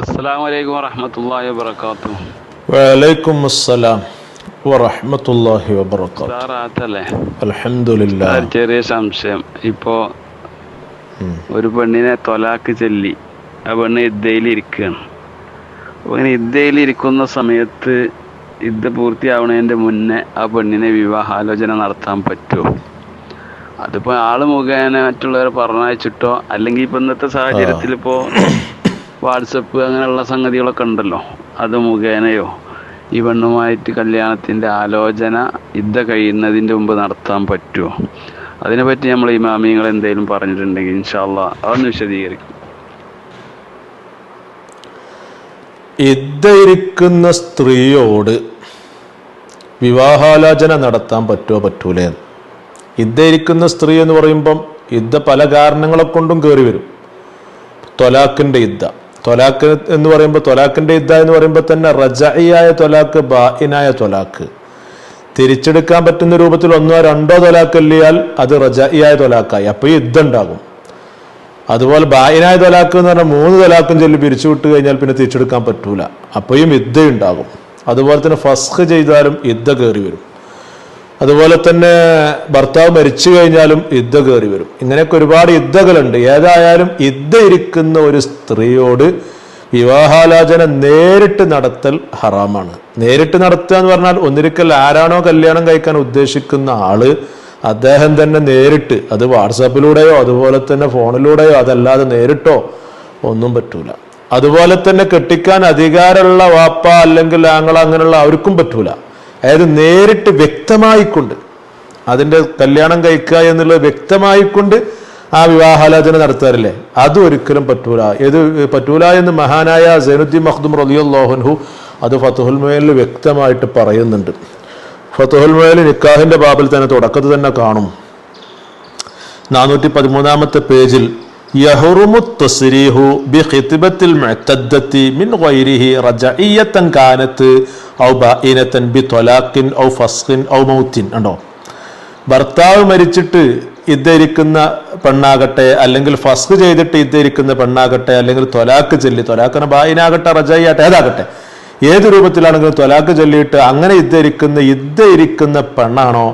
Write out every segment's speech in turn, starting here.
അസ്സാം വലൈക്കും വറഹമത്തല്ലാഹി വബർക്കാത്തു വലൈക്കും അസ്സലാം അൽഹംദുലില്ലാ. ചെറിയ സംശയം. ഇപ്പോ ഒരു പെണ്ണിനെ തൊലാക്ക് ചൊല്ലി ആ പെണ്ണ് ഇരിക്കുകയാണ് അപ്പോൾ ഇങ്ങനെ ഇരിക്കുന്ന സമയത്ത് ഇദ്ദ പൂർത്തിയാവുന്നതിന്റെ മുന്നേ ആ പെണ്ണിനെ വിവാഹാലോചന നടത്താൻ പറ്റുമോ? അതിപ്പോൾ ആൾ മുഖേന മറ്റുള്ളവരെ പറഞ്ഞയച്ചിട്ടോ? അല്ലെങ്കിൽ ഇപ്പം ഇന്നത്തെ സാഹചര്യത്തിൽ ഇപ്പോൾ വാട്സപ്പ് അങ്ങനെയുള്ള സംഗതികളൊക്കെ ഉണ്ടല്ലോ. അത് മുഖേനയോ? ഈ പെണ്ണുമായിട്ട് കല്യാണത്തിന്റെ ആലോചന യുദ്ധ കഴിയുന്നതിന്റെ മുമ്പ് നടത്താൻ പറ്റുമോ അതിനെപ്പറ്റി നമ്മൾ ഈ മാമിയങ്ങൾ എന്തെങ്കിലും പറഞ്ഞിട്ടുണ്ടെങ്കിൽ ഇൻഷാല്ല അതൊന്ന് വിശദീകരിക്കും. ഇരിക്കുന്ന സ്ത്രീയോട് വിവാഹാലോചന നടത്താൻ പറ്റുമോ പറ്റൂലേ? ഇരിക്കുന്ന സ്ത്രീ എന്ന് പറയുമ്പം ഇദ്ധ പല കാരണങ്ങളെ കൊണ്ടും കയറി വരും. തൊലാക്കിന്റെ യുദ്ധ. തൊലാക്ക് എന്ന് പറയുമ്പോൾ തൊലാക്കിന്റെ ഇദ്ദ എന്ന് പറയുമ്പോൾ തന്നെ റജയായ തൊലാക്ക് ബാഇനായ തൊലാക്ക്. തിരിച്ചെടുക്കാൻ പറ്റുന്ന രൂപത്തിൽ ഒന്നോ രണ്ടോ തൊലാക്ക് ഇല്ലയാൽ അത് റജയായ തൊലാക്കായി. അപ്പോൾ യുദ്ധം ഉണ്ടാകും. അതുപോലെ ബായിനായ തൊലാക്ക് എന്ന് പറഞ്ഞാൽ മൂന്ന് തൊലാക്കും ചൊല്ലി പിരിച്ചു വിട്ട് കഴിഞ്ഞാൽ പിന്നെ തിരിച്ചെടുക്കാൻ പറ്റൂല. അപ്പോഴും യുദ്ധ ഉണ്ടാകും അതുപോലെ തന്നെ ഫസ്ഖ് ചെയ്താലും ഇദ്ദ കയറി വരും. അതുപോലെ തന്നെ ഭർത്താവ് മരിച്ചു കഴിഞ്ഞാലും യുദ്ധ കയറി വരും. ഇങ്ങനെയൊക്കെ ഒരുപാട് യുദ്ധകളുണ്ട്. ഏതായാലും യുദ്ധ ഇരിക്കുന്ന ഒരു സ്ത്രീയോട് വിവാഹാലോചന നേരിട്ട് നടത്തൽ ഹറാമാണ്. നേരിട്ട് നടത്തുക എന്ന് പറഞ്ഞാൽ ഒന്നിരിക്കൽ ആരാണോ കല്യാണം കഴിക്കാൻ ഉദ്ദേശിക്കുന്ന ആൾ അദ്ദേഹം തന്നെ നേരിട്ട് അത് വാട്സാപ്പിലൂടെയോ അതുപോലെ തന്നെ ഫോണിലൂടെയോ അതല്ലാതെ നേരിട്ടോ ഒന്നും പറ്റൂല. അതുപോലെ തന്നെ കെട്ടിക്കാൻ അധികാരമുള്ള വാപ്പ അല്ലെങ്കിൽ ആങ്ങള അങ്ങനെയുള്ള അവർക്കും പറ്റൂല. അതായത് നേരിട്ട് വ്യക്തമായിക്കൊണ്ട് അതിന്റെ കല്യാണം കഴിക്കുക എന്നുള്ളത് വ്യക്തമായിക്കൊണ്ട് ആ വിവാഹാലോചന നടത്താറില്ലേ? അത് ഒരിക്കലും പറ്റൂല. ഏത് പറ്റൂല എന്ന് മഹാനായ സൈനുദ്ദീൻ മഖ്ദും റലിയുല്ലാഹുൻഹു അത് ഫത്തുഹുൽ മേലിൽ വ്യക്തമായിട്ട് പറയുന്നുണ്ട്. ഫത്തുഹുൽ മേൽ നിക്കാഹിന്റെ ബാബിൽ തന്നെ തുടക്കത്തിൽ തന്നെ കാണും. നാനൂറ്റി പതിമൂന്നാമത്തെ പേജിൽ ബി ത്വലാഖിൻ ഔ ഫസ്ഖിൻ ഔ മൗത്തിൻ. ഉണ്ടോ ഭർത്താവ് മരിച്ചിട്ട് ഇദ്ധരിക്കുന്ന പെണ്ണാകട്ടെ അല്ലെങ്കിൽ ഫസ്ക് ചെയ്തിട്ട് ഇദ്ധരിക്കുന്ന പെണ്ണാകട്ടെ അല്ലെങ്കിൽ തൊലാക്ക് ചൊല്ലി തൊലാക്കിന് ബായിനാകട്ടെ റജായിയാട്ടെ ഏതാകട്ടെ? ഏത് രൂപത്തിലാണെങ്കിലും തൊലാക്ക് ചൊല്ലിയിട്ട് അങ്ങനെ ഇദ്ധരിക്കുന്ന ഇദ്ധരിക്കുന്ന പെണ്ണാണോ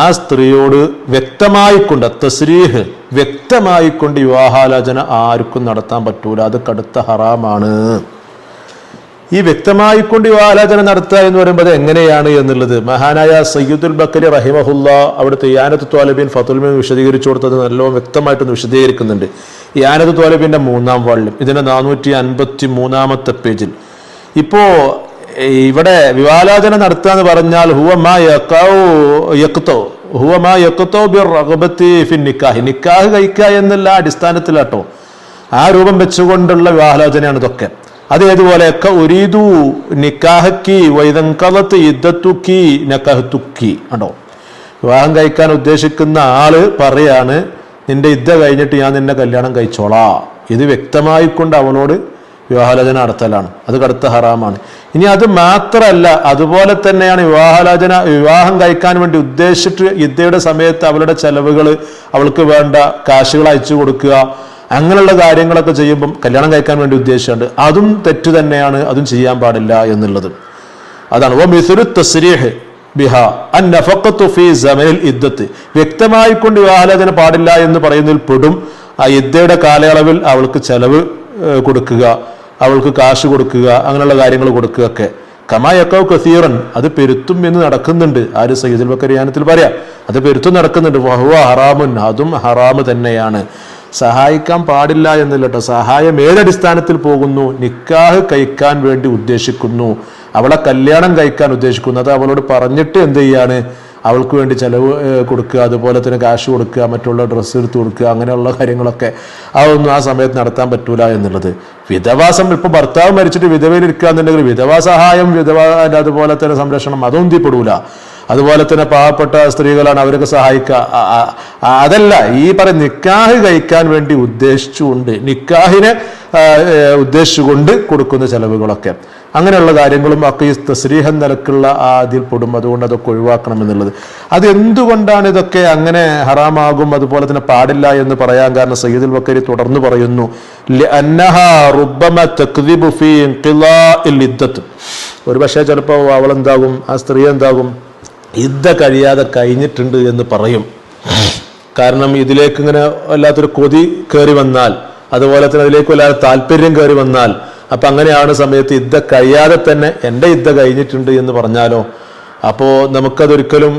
ആ സ്ത്രീയോട് വ്യക്തമായിക്കൊണ്ട് തസ്രീഹ് വ്യക്തമായിക്കൊണ്ട് വിവാഹാലോചന ആർക്കും നടത്താൻ പറ്റൂല. അത് കടുത്ത ഹറാമാണ്. ഈ വ്യക്തമായിക്കൊണ്ട് വിവാഹാലോചന നടത്തുക എന്ന് പറയുമ്പോൾ എങ്ങനെയാണ് എന്നുള്ളത്? മഹാനായ സയ്യിദുൽ ബക്കരി റഹിമഹുല്ല അവിടുത്തെ യാനത്ത് ത്വാലബീൻ ഫത്തുൽമീൻ വിശദീകരിച്ചു കൊടുത്തത് നല്ലോണം വ്യക്തമായിട്ടൊന്ന് വിശദീകരിക്കുന്നുണ്ട്. യാനത്ത് ത്വാലബീന്റെ മൂന്നാം വാളിലും ഇതിന്റെ നാനൂറ്റി അൻപത്തി മൂന്നാമത്തെ പേജിൽ. ഇപ്പോ ഇവിടെ വിവാഹാലോചന നടത്തുക എന്ന് പറഞ്ഞാൽ ഹുവമാ യക്തോ ഹുവമാ നിക്കാഹ്. നിക്കാഹ് കഴിക്കുക എന്നുള്ള അടിസ്ഥാനത്തിലാട്ടോ ആ രൂപം വെച്ചുകൊണ്ടുള്ള വിവാഹാലോചനയാണ് ഇതൊക്കെ. അത് ഏതുപോലെയൊക്കെ ഒരീതു നിക്കാഹക്കി വൈതങ്കലത്ത് യുദ്ധത്തുക്കി നക്കഹത്തുക്കി ആണോ വിവാഹം കഴിക്കാൻ ഉദ്ദേശിക്കുന്ന ആൾ പറയാണ് നിന്റെ യുദ്ധ കഴിഞ്ഞിട്ട് ഞാൻ നിന്നെ കല്യാണം കഴിച്ചോളാ. ഇത് വ്യക്തമായിക്കൊണ്ട് അവളോട് വിവാഹാലോചന നടത്തലാണ്. അത് കടുത്ത ഹറാമാണ്. ഇനി അത് മാത്രമല്ല അതുപോലെ തന്നെയാണ് വിവാഹാലോചന വിവാഹം കഴിക്കാൻ വേണ്ടി ഉദ്ദേശിച്ചിട്ട് യുദ്ധയുടെ സമയത്ത് അവളുടെ ചെലവുകൾ അവൾക്ക് വേണ്ട കാശുകൾ അയച്ചു കൊടുക്കുക അങ്ങനെയുള്ള കാര്യങ്ങളൊക്കെ ചെയ്യുമ്പം കല്യാണം കഴിക്കാൻ വേണ്ടി ഉദ്ദേശിച്ചുണ്ട് അതും തെറ്റ് തന്നെയാണ് അതും ചെയ്യാൻ പാടില്ല എന്നുള്ളത്. അതാണ്. ഓ മിസുരു തസ്രീഹ് ബിഹ അൻ നഫക്കത്തു വ്യക്തമായിക്കൊണ്ട് വിവാഹാലോചന പാടില്ല എന്ന് പറയുന്നതിൽ പെടും. ആ യുദ്ധയുടെ കാലയളവിൽ അവൾക്ക് ചെലവ് കൊടുക്കുക. അവൾക്ക് കാശ് കൊടുക്കുക അങ്ങനെയുള്ള കാര്യങ്ങൾ കൊടുക്കുക ഒക്കെ കമായക്കോ കസീറൻ അത് പെരുത്തും എന്ന് നടക്കുന്നുണ്ട്. ആര് സയ്യിദുൽ ബക്കരിയാനത്തിൽ പറയാം അത് പെരുത്തും നടക്കുന്നുണ്ട്. വഹുവ ഹറാമുൻ അതും ഹറാമ് തന്നെയാണ്. സഹായിക്കാൻ പാടില്ല എന്നില്ല കേട്ടോ സഹായം ഏതടിസ്ഥാനത്തിൽ പോകുന്നു? നിക്കാഹ് കഴിക്കാൻ വേണ്ടി ഉദ്ദേശിക്കുന്നു. അവളെ കല്യാണം കഴിക്കാൻ ഉദ്ദേശിക്കുന്നു. അത് അവളോട് പറഞ്ഞിട്ട് എന്ത് ചെയ്യാണ്? അവൾക്ക് വേണ്ടി ചിലവ് കൊടുക്കുക അതുപോലെ തന്നെ കാശ് കൊടുക്കുക മറ്റുള്ള ഡ്രസ്സ് എടുത്ത് കൊടുക്കുക അങ്ങനെയുള്ള കാര്യങ്ങളൊക്കെ അതൊന്നും ആ സമയത്ത് നടത്താൻ പറ്റൂല എന്നുള്ളത്. വിധവാസം ഇപ്പോൾ ഭർത്താവ് മരിച്ചിട്ട് വിധവയിലിരിക്കുക എന്നുണ്ടെങ്കിൽ വിധവാ സഹായം വിധവാ അതുപോലെ തന്നെ സംരക്ഷണം അതൊന്നും തീപ്പെടൂല അതുപോലെ തന്നെ പാവപ്പെട്ട സ്ത്രീകളാണ് അവരൊക്കെ സഹായിക്കുക അതല്ല ഈ പറയുന്ന നിക്കാഹ് കഴിക്കാൻ വേണ്ടി ഉദ്ദേശിച്ചുകൊണ്ട് നിക്കാഹിനെ ഉദ്ദേശിച്ചുകൊണ്ട് കൊടുക്കുന്ന ചെലവുകളൊക്കെ. അങ്ങനെയുള്ള കാര്യങ്ങളും ഒക്കെ ഈ തസ്രീഹൻ നിലക്കുള്ള അതിൽ പെടും. അതുകൊണ്ട് അതൊക്കെ ഒഴിവാക്കണം എന്നുള്ളത്. അത് എന്തുകൊണ്ടാണ് ഇതൊക്കെ അങ്ങനെ ഹറാമാകും? അതുപോലെ തന്നെ പാടില്ല എന്ന് പറയാൻ കാരണം സയ്യിദുൽ ബക്കരി തുടർന്ന് പറയുന്നു ഒരുപക്ഷെ റുബ്ബമ തക്ദിബു ഫീ ഇൻഖിലാഇൽ ഇദ്ദത്ത്." ഒരു പക്ഷേ അവൾ എന്താകും? ആ സ്ത്രീ എന്താകും? യുദ്ധ കഴിയാതെ കഴിഞ്ഞിട്ടുണ്ട് എന്ന് പറയും. കാരണം ഇതിലേക്ക് ഇങ്ങനെ വല്ലാത്തൊരു കൊതി കയറി വന്നാൽ അതുപോലെ തന്നെ അതിലേക്ക് വല്ലാതെ താല്പര്യം കയറി വന്നാൽ അപ്പൊ അങ്ങനെയാണ് സമയത്ത് യുദ്ധ കഴിയാതെ തന്നെ എന്റെ യുദ്ധ കഴിഞ്ഞിട്ടുണ്ട് എന്ന് പറഞ്ഞാലോ അപ്പോൾ നമുക്കതൊരിക്കലും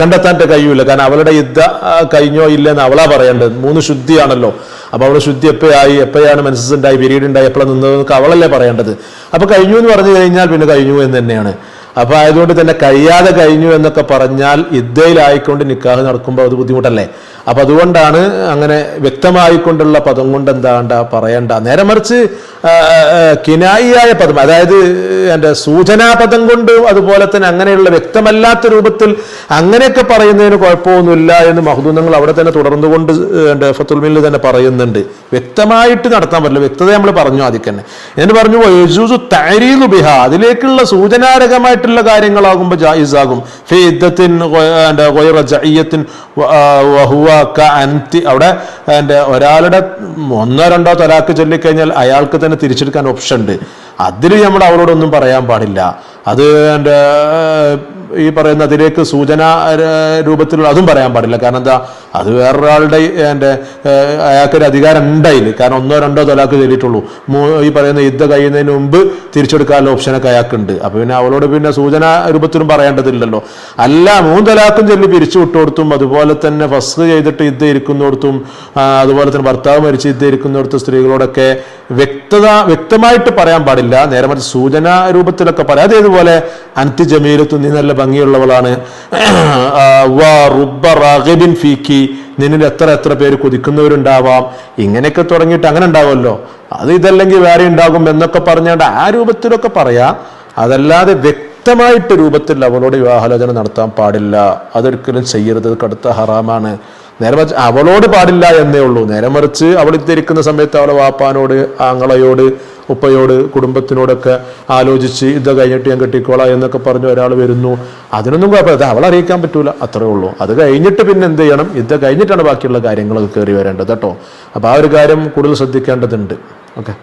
കണ്ടെത്താൻ കഴിയൂല. കാരണം അവളുടെ യുദ്ധ കഴിഞ്ഞോ ഇല്ലെന്ന് അവളാ പറയേണ്ടത്. മൂന്ന് ശുദ്ധിയാണല്ലോ. അപ്പൊ അവളുടെ ശുദ്ധി എപ്പോഴായി എപ്പോഴാണ് മനസ്സുണ്ടായി ഉണ്ടായി? ഉണ്ടായി എപ്പോഴാണ് നിന്നതെന്നൊക്കെ അവളല്ലേ പറയേണ്ടത്. അപ്പൊ കഴിഞ്ഞു എന്ന് പറഞ്ഞു കഴിഞ്ഞാൽ പിന്നെ കഴിഞ്ഞു എന്ന് തന്നെയാണ്. അപ്പൊ ആയതുകൊണ്ട് തന്നെ കഴിയാതെ കഴിഞ്ഞു എന്നൊക്കെ പറഞ്ഞാൽ ഇദ്ദയിലായിക്കൊണ്ട് നിക്കാഹ് നടക്കുമ്പോൾ അത് ബുദ്ധിമുട്ടല്ലേ? അപ്പൊ അതുകൊണ്ടാണ് അങ്ങനെ വ്യക്തമായിക്കൊണ്ടുള്ള പദം കൊണ്ട് എന്താണ്ട പറയണ്ട. നേരെ മറിച്ച് കിനായിയായ പദം അതായത് എന്റെ സൂചനാ പദം കൊണ്ട് അതുപോലെ തന്നെ അങ്ങനെയുള്ള വ്യക്തമല്ലാത്ത രൂപത്തിൽ അങ്ങനെയൊക്കെ പറയുന്നതിന് കുഴപ്പമൊന്നുമില്ല എന്ന് മഹദൂന്നങ്ങൾ അവിടെ തന്നെ തുടർന്നു കൊണ്ട് എന്റെ ഫത്തുൽമിൽ തന്നെ പറയുന്നുണ്ട്. വ്യക്തമായിട്ട് നടത്താൻ പറ്റില്ല. വ്യക്തത നമ്മൾ പറഞ്ഞു ആദ്യം തന്നെ. എന്നിട്ട് പറഞ്ഞു യജൂസു തരീലു ബിഹ. അതിലേക്കുള്ള സൂചനാരകമായിട്ടുള്ള കാര്യങ്ങളാകുമ്പോൾ ജായിസാകും. ഫി ഇദ്ദത്തിൻ എന്റെ ഗൈറ വഹുവ കഅൻതി അവിടെ എന്റെ ഒരാളുടെ ഒന്നോ രണ്ടോ തലാക്ക് ചൊല്ലിക്കഴിഞ്ഞാൽ അയാൾക്ക് തന്നെ തിരിച്ചെടുക്കാൻ ഓപ്ഷൻ ഉണ്ട്. അതിൽ നമ്മൾ അവരോടൊന്നും പറയാൻ പാടില്ല. അത് എന്റെ ഈ പറയുന്ന അതിലേക്ക് സൂചന രൂപത്തിലുള്ള അതും പറയാൻ പാടില്ല. കാരണം എന്താ? അത് വേറൊരാളുടെ എന്റെ അയാൾക്കൊരു അധികാരം ഉണ്ടായില്ല കാരണം ഒന്നോ രണ്ടോ തൊലാക്ക് ചൊല്ലിയിട്ടുള്ളൂ ഈ പറയുന്ന യുദ്ധം കഴിയുന്നതിന് മുമ്പ് തിരിച്ചെടുക്കാനുള്ള ഓപ്ഷനൊക്കെ അയാൾക്കുണ്ട്. അപ്പൊ പിന്നെ അവളോട് പിന്നെ സൂചന രൂപത്തിലും പറയേണ്ടതില്ലല്ലോ. അല്ല മൂന്ന് തലാക്കും ചൊല്ലി പിരിച്ചു വിട്ടുകൊടുത്തും അതുപോലെ തന്നെ ഫസ്റ്റ് ചെയ്തിട്ട് യുദ്ധം ഇരിക്കുന്നിടത്തും അതുപോലെ തന്നെ ഭർത്താവ് മരിച്ച് യുദ്ധം ഇരിക്കുന്നിടത്ത് സ്ത്രീകളോടൊക്കെ വ്യക്തത വ്യക്തമായിട്ട് പറയാൻ പാടില്ല. നേരെ മറിച്ച് സൂചന രൂപത്തിലൊക്കെ പറയാം. അതേതുപോലെ അൻതി ജമീലത്തു നീ നല്ല ഭംഗിയുള്ളവളാണ്. ഫീക്കി. നിന്നിൽ എത്ര എത്ര പേര് കൊതിക്കുന്നവരുണ്ടാവാം. ഇങ്ങനെയൊക്കെ തുടങ്ങിയിട്ട് അങ്ങനെ ഉണ്ടാവുമല്ലോ. അത് ഇതല്ലെങ്കിൽ വേറെ ഉണ്ടാകും എന്നൊക്കെ പറഞ്ഞാണ്ട് ആ രൂപത്തിലൊക്കെ പറയാം. അതല്ലാതെ വ്യക്തമായിട്ട് രൂപത്തിൽ അവളോട് വിവാഹാലോചന നടത്താൻ പാടില്ല. അതൊരിക്കലും ചെയ്യരുത്. കടുത്ത ഹറാമാണ്. നേരെ മറിച്ച് അവളോട് പാടില്ല എന്നേ ഉള്ളൂ. നേരെ മറിച്ച് അവൾ ഇത്തിരിക്കുന്ന സമയത്ത് അവളെ വാപ്പാനോട് ആങ്ങളയോട് ഉപ്പയോട് കുടുംബത്തിനോടൊക്കെ ആലോചിച്ച് ഇത് കഴിഞ്ഞിട്ട് ഞാൻ കെട്ടിക്കോളാം എന്നൊക്കെ പറഞ്ഞ് ഒരാൾ വരുന്നു. അതിനൊന്നും കുഴപ്പമില്ല. അവൾ അറിയിക്കാൻ പറ്റൂല. അത്രേ ഉള്ളൂ. അത് കഴിഞ്ഞിട്ട് പിന്നെ എന്ത് ചെയ്യണം? ഇത് കഴിഞ്ഞിട്ടാണ് ബാക്കിയുള്ള കാര്യങ്ങളൊക്കെ കയറി വരേണ്ടത് കേട്ടോ. അപ്പോൾ ആ ഒരു കാര്യം കൂടുതൽ ശ്രദ്ധിക്കേണ്ടതുണ്ട്. ഓക്കെ.